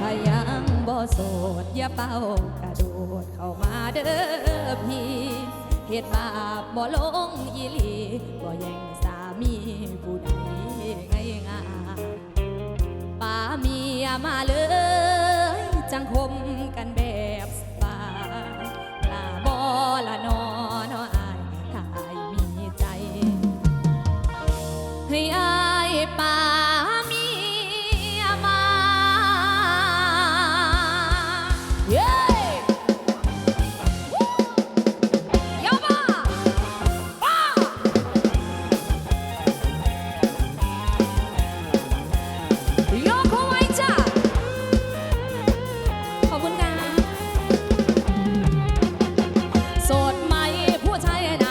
ถ้ายังบ่โสดอย่าเป้ากระโดดเข้ามาเด้อพี่เหตุบาปบ่ลงอีหลีบ่แย่งสามีผู้ใดง่ายงายป่ามียมาเลยจังคม বোঝায় না